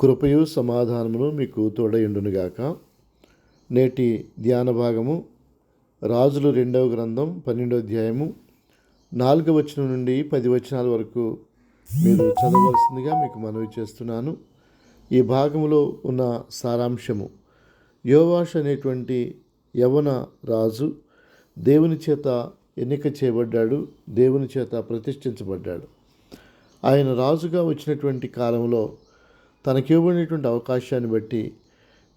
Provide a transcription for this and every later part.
కృపయు సమాధానమును మీకు తోడయుండునుగాక. నేటి ధ్యాన భాగము రాజులు రెండవ గ్రంథం పన్నెండవ అధ్యాయము నాలుగవ వచనం నుండి పది వచనాల వరకు మీరు చదవలసిందిగా మీకు మనవి చేస్తున్నాను. ఈ భాగంలో ఉన్న సారాంశము యోవాష్ అనేటువంటి యవన రాజు దేవుని చేత ఎన్నిక చేయబడ్డాడు దేవుని చేత ప్రతిష్ఠించబడ్డాడు. ఆయన రాజుగా వచ్చినటువంటి కాలంలో తనకివ్వబడినటువంటి అవకాశాన్ని బట్టి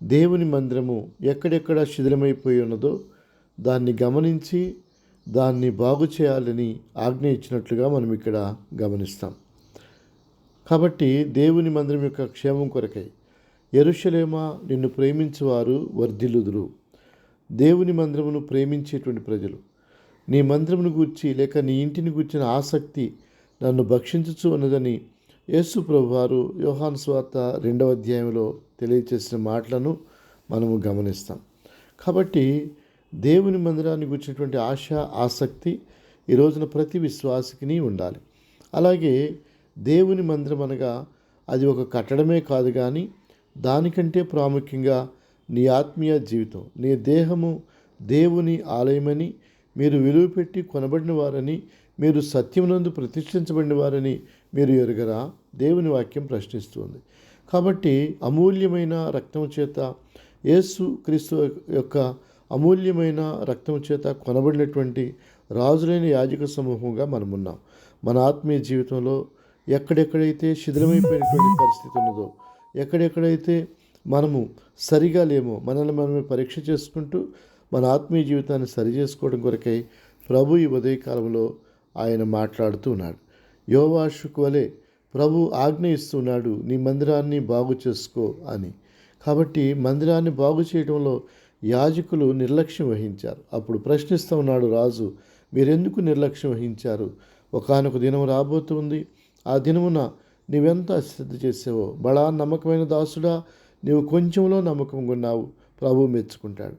దేవుని మందిరము ఎక్కడెక్కడ శిథిలమైపోయి ఉన్నదో దాన్ని గమనించి దాన్ని బాగు చేయాలని ఆజ్ఞ ఇచ్చినట్లుగా మనం ఇక్కడ గమనిస్తాం. కాబట్టి దేవుని మందిరం యొక్క క్షేమం కొరకై ఎరుషలేమా నిన్ను ప్రేమించేవారు వర్ధిల్లుదురు. దేవుని మందిరమును ప్రేమించేటువంటి ప్రజలు. నీ మందిరమును గూర్చి లేక నీ ఇంటిని గూర్చిన ఆసక్తి నన్ను భక్షించుచు ఉన్నదని యేసు ప్రభువారు యోహాన్ స్వార్త రెండవ అధ్యాయంలో తెలియచేసిన మాటలను మనము గమనిస్తాం. కాబట్టి దేవుని మందిరాన్ని గుర్చినటువంటి ఆశ ఆసక్తి ఈ రోజున ప్రతి విశ్వాసికిని ఉండాలి. అలాగే దేవుని మందిరం అనగా అది ఒక కట్టడమే కాదు కానీ దానికంటే ప్రాముఖ్యంగా నీ ఆత్మీయ జీవితం నీ దేహము దేవుని ఆలయమని మీరు విలువ పెట్టి కొనబడిన వారని మీరు సత్యమునందు ప్రతిష్ఠించబడిన వారని మీరు ఎరుగరా? దేవుని వాక్యం ప్రశ్నిస్తుంది. కాబట్టి అమూల్యమైన రక్తం చేత యేసు క్రీస్తు యొక్క అమూల్యమైన రక్తం చేత కొనబడినటువంటి రాజులైన యాజక సమూహంగా మనమున్నాం. మన ఆత్మీయ జీవితంలో ఎక్కడెక్కడైతే శిథిలమైపోయినటువంటి పరిస్థితి ఉన్నదో ఎక్కడెక్కడైతే మనము సరిగా లేమో మనల్ని మనమే పరీక్ష చేసుకుంటూ మన ఆత్మీయ జీవితాన్ని సరి చేసుకోవడం కొరకై ప్రభు ఈ ఉదయకాలంలో ఆయన మాట్లాడుతూ ఉన్నాడు. యోవాషుకు వలె ప్రభు ఆజ్ఞ ఇస్తున్నాడు నీ మందిరాన్ని బాగు చేసుకో అని. కాబట్టి మందిరాన్ని బాగు చేయడంలో యాజకులు నిర్లక్ష్యం వహించారు. అప్పుడు ప్రశ్నిస్తూ ఉన్నాడు రాజు మీరెందుకు నిర్లక్ష్యం వహించారు? ఒకనొక దినం రాబోతుంది. ఆ దినమున నీవెంత అశ్రద్ధ చేసావో? బడా నమ్మకమైన దాసుడా నీవు కొంచెంలో నమ్మకం ఉన్నావు ప్రభు మెచ్చుకుంటాడు.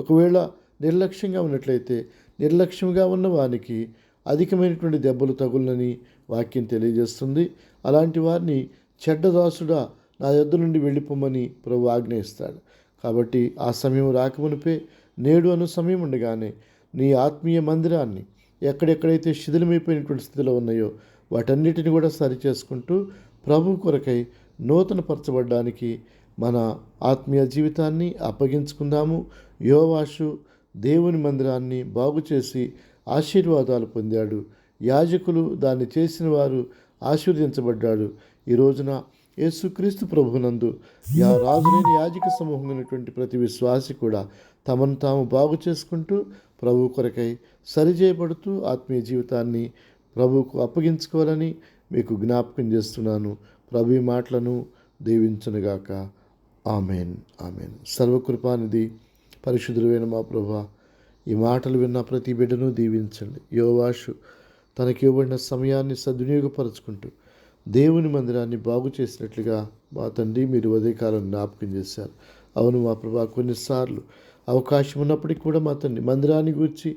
ఒకవేళ నిర్లక్ష్యంగా ఉన్నట్లయితే నిర్లక్ష్యంగా ఉన్న వానికి అధికమైనటువంటి దెబ్బలు తగులనని వాక్యం తెలియజేస్తుంది. అలాంటి వారిని చెడ్డదాసుడా నా యొద్ద నుండి వెళ్ళిపోమని ప్రభు ఆజ్ఞయిస్తాడు. కాబట్టి ఆ సమయం రాకమునిపే నేడు అను సమయం ఉండగానే నీ ఆత్మీయ మందిరాన్ని ఎక్కడెక్కడైతే శిథిలమైపోయినటువంటి స్థితిలో ఉన్నాయో వాటన్నిటిని కూడా సరి చేసుకుంటూ ప్రభు కొరకై నూతన పరచబడడానికి మన ఆత్మీయ జీవితాన్ని అప్పగించుకుందాము. యోవాషు దేవుని మందిరాన్ని బాగు చేసి ఆశీర్వాదాలు పొందాడు. యాజకులు దాన్ని చేసిన వారు ఆశీర్వదించబడ్డాడు. ఈ రోజున యేసుక్రీస్తు ప్రభునందు యా రాజులేని యాజక సమూహం ప్రతి విశ్వాసి కూడా తమను తాము బాగు చేసుకుంటూ ప్రభు కొరకై సరిచేయబడుతూ ఆత్మీయ జీవితాన్ని ప్రభువుకు అప్పగించుకోవాలని మీకు జ్ఞాపకం చేస్తున్నాను. ప్రభు మాటలను దీవించనుగాక. ఆమెన్. ఆమెన్. సర్వకృపానిది పరిశుద్ధులైన మా ప్రభా ఈ మాటలు విన్న ప్రతి బిడ్డను దీవించండి. యోవాషు తనకి ఇవ్వబడిన సమయాన్ని సద్వినియోగపరచుకుంటూ దేవుని మందిరాన్ని బాగు చేసినట్లుగా మా తండ్రి మీరు ఉదయకాలం జ్ఞాపకం చేశారు. అవును మా ప్రభా కొన్నిసార్లు అవకాశం ఉన్నప్పటికీ కూడా మా తండ్రి మందిరాన్ని గురించి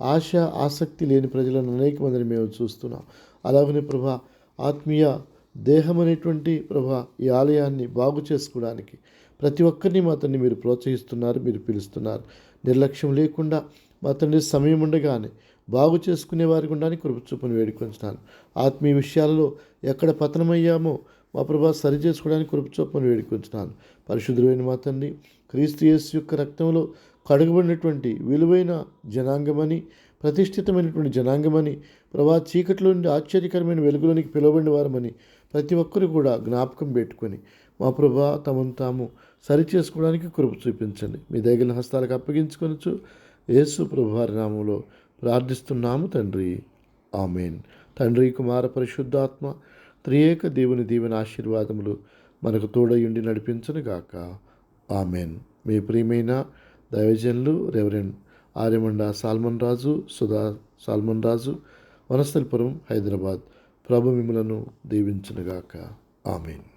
ఆశ ఆసక్తి లేని ప్రజలను అనేక మందిని మేము చూస్తున్నాం. అలాగనే ప్రభా ఆత్మీయ దేహం అనేటువంటి ప్రభా ఈ ఆలయాన్ని బాగు చేసుకోవడానికి ప్రతి ఒక్కరిని మా తండ్రి మీరు ప్రోత్సహిస్తున్నారు మీరు పిలుస్తున్నారు. నిర్లక్ష్యం లేకుండా మా తండ్రి సమయం ఉండగానే బాగు చేసుకునే వారికి ఉండడానికి కృప చూపుని వేడుకొంచున్నాను. ఆత్మీయ విషయాలలో ఎక్కడ పతనమయ్యామో మా ప్రభా సరి చేసుకోవడానికి కృప చూపుని వేడుకొంచున్నాను. పరిశుద్ధులైన మా తండ్రి క్రీస్తు యేసు యొక్క రక్తంలో కడగబడినటువంటి విలువైన జనాంగమని ప్రతిష్ఠితమైనటువంటి జనాంగమని ప్రభా చీకట్లో నుండి ఆశ్చర్యకరమైన వెలుగులోనికి పిలువబడిన వారమని ప్రతి ఒక్కరు కూడా జ్ఞాపకం పెట్టుకొని మా ప్రభా తమను తాము సరి చేసుకోవడానికి కృప చూపించండి. మీ దగ్గర హస్తాలకు అప్పగించుకొనొచ్చు యేసు ప్రభువారి నామంలో ప్రార్థిస్తున్నాము తండ్రి. ఆమెన్. తండ్రి కుమార పరిశుద్ధాత్మ త్రియేక దేవుని దీవెన ఆశీర్వాదములు మనకు తోడయుండి నడిపించను గాక. ఆమెన్. మీ ప్రియమైన దైవజనులు reverend Aryamanda Solomon Raju Sudha Solomon Raju Vanasthalipuram Hyderabad. ప్రభు మిమ్మలను దీవించనుగాక ఆమెన్.